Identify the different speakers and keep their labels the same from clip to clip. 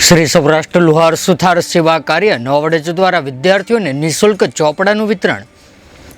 Speaker 1: શ્રી સૌરાષ્ટ્ર લુહાર સુથાર સેવા કાર્ય નવાવડેજ દ્વારા વિદ્યાર્થીઓને નિઃશુલ્ક ચોપડાનું વિતરણ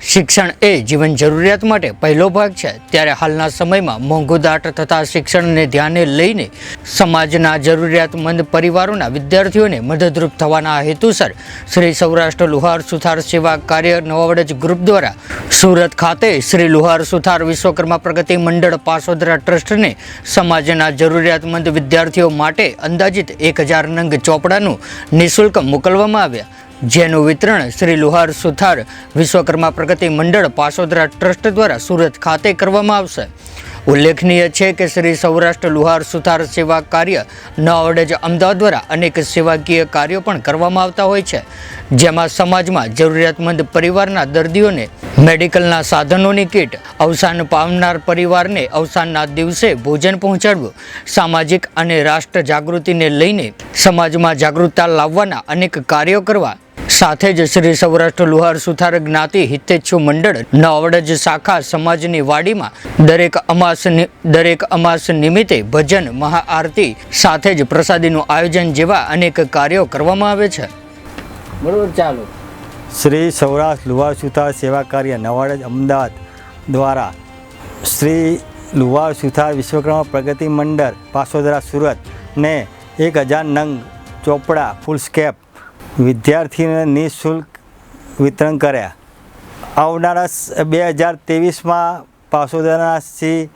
Speaker 1: શિક્ષણ એ જીવન જરૂરિયાત માટે પહેલો ભાગ છે. ત્યારે હાલના સમયમાં મોંઘુદાટ થતા શિક્ષણને ધ્યાને લઈને સમાજના જરૂરિયાતમંદ પરિવારોના વિદ્યાર્થીઓને મદદરૂપ થવાના હેતુસર શ્રી સૌરાષ્ટ્ર લુહાર સુથાર સેવા કાર્ય નવાવડજ ગ્રુપ દ્વારા સુરત ખાતે શ્રી લુહાર સુથાર વિશ્વકર્મા પ્રગતિ મંડળ પાસોદરા ટ્રસ્ટને સમાજના જરૂરિયાતમંદ વિદ્યાર્થીઓ માટે અંદાજિત એક હજાર નંગ ચોપડાનું નિઃશુલ્ક મોકલવામાં આવ્યા. જેનું વિતરણ શ્રી લુહાર સુથાર વિશ્વકર્મા પ્રગતિ મંડળ પાસોદરા ટ્રસ્ટ દ્વારા સુરત ખાતે કરવામાં આવશે. ઉલ્લેખનીય છે કે શ્રી સૌરાષ્ટ્ર લુહાર સુથાર સેવા કાર્ય નવાવડેજ અમદાવાદ દ્વારા અનેક સેવાકીય કાર્યો પણ કરવામાં આવતા હોય છે. જેમાં સમાજમાં જરૂરિયાતમંદ પરિવારના દર્દીઓને મેડિકલના સાધનોની કીટ, અવસાન પામનાર પરિવારને અવસાનના દિવસે ભોજન પહોંચાડવું, સામાજિક અને રાષ્ટ્ર જાગૃતિને લઈને સમાજમાં જાગૃતતા લાવવાના અનેક કાર્યો કરવા સાથે જ શ્રી સૌરાષ્ટ્ર લુહાર સુથાર જ્ઞાતિ હિતેચ્છુ મંડળ નવડજ શાખા સમાજની વાડીમાં દરેક અમાસ દરેક અમાસ નિમિત્તે ભજન, મહાઆરતી સાથે જ પ્રસાદીનું આયોજન જેવા અનેક કાર્યો કરવામાં આવે છે. બરોબર, ચાલો.
Speaker 2: શ્રી સૌરાષ્ટ્ર લુહાર સુથાર સેવા કાર્ય નવાડજ અમદાવાદ દ્વારા શ્રી લુહાર સુથાર વિશ્વકર્મા પ્રગતિ મંડળ પાસોદરા સુરત ને એક હજાર નંગ ચોપડા, ફૂલ સ્કેપ વિદ્યાર્થીઓને નિઃશુલ્ક વિતરણ કર્યા. આવનારા બે હજાર ત્રેવીસમાં પાસોદરાના શ્રી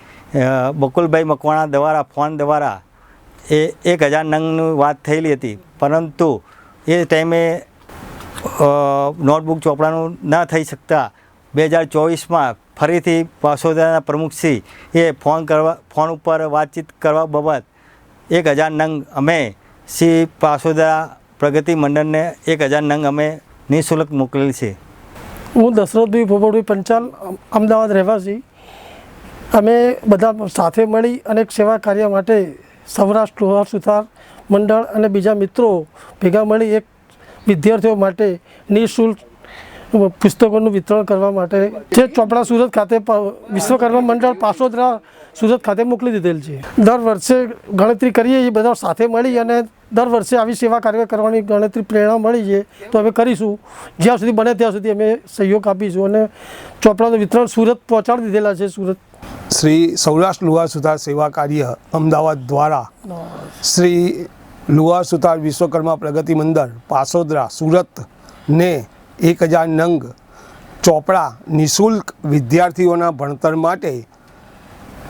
Speaker 2: બકુલભાઈ મકવાણા દ્વારા, ફોન દ્વારા એ એક હજાર નંગની વાત થયેલી હતી. પરંતુ એ ટાઈમે નોટબુક ચોપડાનું ન થઈ શકતા બે હજાર ચોવીસમાં ફરીથી પાસોદરાના પ્રમુખશ્રી એ ફોન કરવા, ફોન ઉપર વાતચીત કરવા બાબત એક હજાર નંગ અમે શ્રી પાસોદરા પ્રગતિ મંડળને એક હજાર નંગ અમે નિઃશુલ્ક મોકલેલ છે.
Speaker 3: હું દશરથભાઈ ભોપડભાઈ પંચાલ અમદાવાદ રહેવાસી. અમે બધા સાથે મળી અને સેવા કાર્ય માટે સૌરાષ્ટ્ર લોહાર સુથાર મંડળ અને બીજા મિત્રો ભેગા મળી એક વિદ્યાર્થીઓ માટે નિઃશુલ્ક પુસ્તકોનું વિતરણ કરવા માટે જે ચોપડા સુરત ખાતે વિશ્વકર્મા મંડળ પાસોદરા સુરત ખાતે મોકલી દીધેલ છે. દર વર્ષે ગણતરી કરીએ એ બધા સાથે મળી અને દર વર્ષે આવી સેવા કાર્ય કરવાની ગણતરી પ્રેરણા મળી છે, તો અમે કરીશું. જ્યાં સુધી બને ત્યાં સુધી અમે સહયોગ આપીશું અને ચોપડાનું વિતરણ સુરત પહોંચાડી દીધેલા છે, સુરત.
Speaker 4: શ્રી સૌરાષ્ટ્ર લુહાર સુધાર સેવા કાર્ય અમદાવાદ દ્વારા શ્રી લુહાર સુથાર વિશ્વકર્મા પ્રગતિ મંદિર પાસોદરા સુરતને એક હજાર નંગ ચોપડા નિઃશુલ્ક વિદ્યાર્થીઓના ભણતર માટે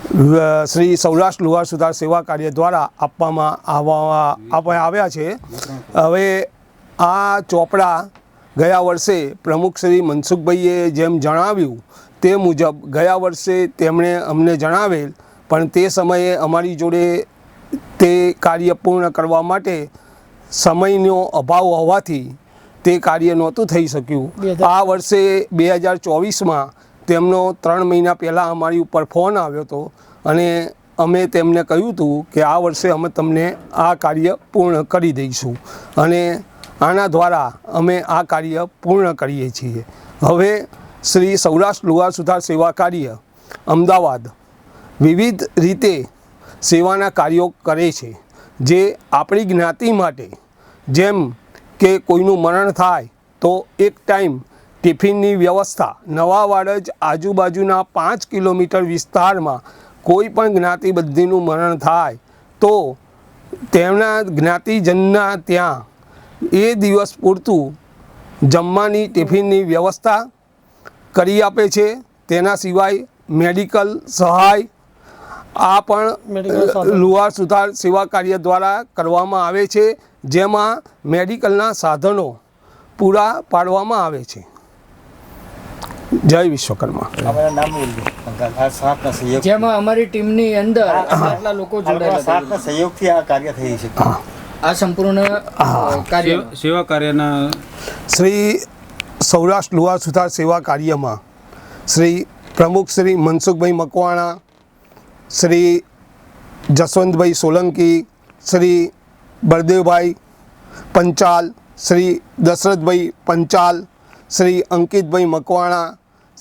Speaker 4: શ્રી સૌરાષ્ટ્ર લુહાર સુધાર સેવા કાર્ય દ્વારા આપવામાં આવવા આપવા આવ્યા છે. હવે આ ચોપડા ગયા વર્ષે પ્રમુખ શ્રી મનસુખભાઈએ જેમ જણાવ્યું તે મુજબ ગયા વર્ષે તેમણે અમને જણાવેલ પણ તે સમયે અમારી જોડે તે કાર્ય પૂર્ણ કરવા માટે સમયનો અભાવ હોવાથી તે કાર્ય નહોતું થઈ શક્યું. આ વર્ષે બે હજાર ચોવીસમાં તેમનો ત્રણ મહિના પહેલાં અમારી ઉપર ફોન આવ્યો હતો અને અમે તેમને કહ્યું હતું કે આ વર્ષે અમે તમને આ કાર્ય પૂર્ણ કરી દઈશું અને આના દ્વારા અમે આ કાર્ય પૂર્ણ કરીએ છીએ. હવે શ્રી સૌરાષ્ટ્ર લુહાર સુધાર સેવા કાર્ય અમદાવાદ વિવિધ રીતે સેવાના કાર્યો કરે છે, જે આપણી જ્ઞાતિ માટે જેમ કે કોઈનું મરણ થાય તો એક ટાઈમ ટિફિનની વ્યવસ્થા નવા વાડજ આજુબાજુના પાંચ કિલોમીટર વિસ્તારમાં કોઈ પણ જ્ઞાતિબદ્ધીનું મરણ થાય તો તેમના જ્ઞાતિજનના ત્યાં એ દિવસ પૂરતું જમવાની ટિફિનની વ્યવસ્થા કરી આપે છે તેના સિવાય મેડિકલ સહાય આ પણ. લુહાર સુધાર સેવા કાર્ય દ્વારા કરવામાં આવે છે જેમાં મેડિકલના સાધનો પૂરા પાડવામાં આવે છે જય વિશ્વકર્મા.
Speaker 1: જેમાં અમારી ટીમની અંદર આટલા લોકો જોડાયેલા
Speaker 2: સહયોગથી આ કાર્ય થઈ છે.
Speaker 1: આ સંપૂર્ણ કાર્ય.
Speaker 5: સેવા કાર્યના
Speaker 4: શ્રી સૌરાષ્ટ્ર લુહાર સુથાર સેવા કાર્યમાં શ્રી પ્રમુખ શ્રી મનસુખભાઈ મકવાણા શ્રી જસવંતભાઈ સોલંકી શ્રી બળદેવભાઈ પંચાલ શ્રી દશરથભાઈ પંચાલ શ્રી અંકિતભાઈ મકવાણા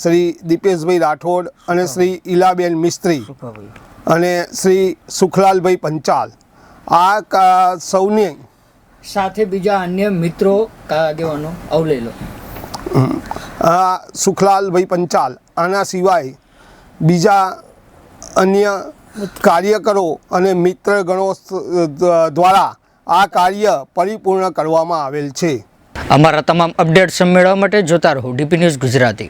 Speaker 4: શ્રી દીપેશભાઈ રાઠોડ અને શ્રી ઈલાબેન મિસ્ત્રી અને શ્રી સુખલાલભાઈ પંચાલ. આ કા- સૌને
Speaker 1: સાથે બીજા અન્ય મિત્રો આગેવાનો અવલેલો
Speaker 4: આ સુખલાલભાઈ પંચાલ આના સિવાય બીજા અન્ય કાર્યકરો અને મિત્રગણો દ્વારા આ કાર્ય પરિપૂર્ણ કરવામાં આવેલ છે.
Speaker 1: અમારા તમામ અપડેટ્સ મેળવવા માટે જોતા રહો DP news Gujarati.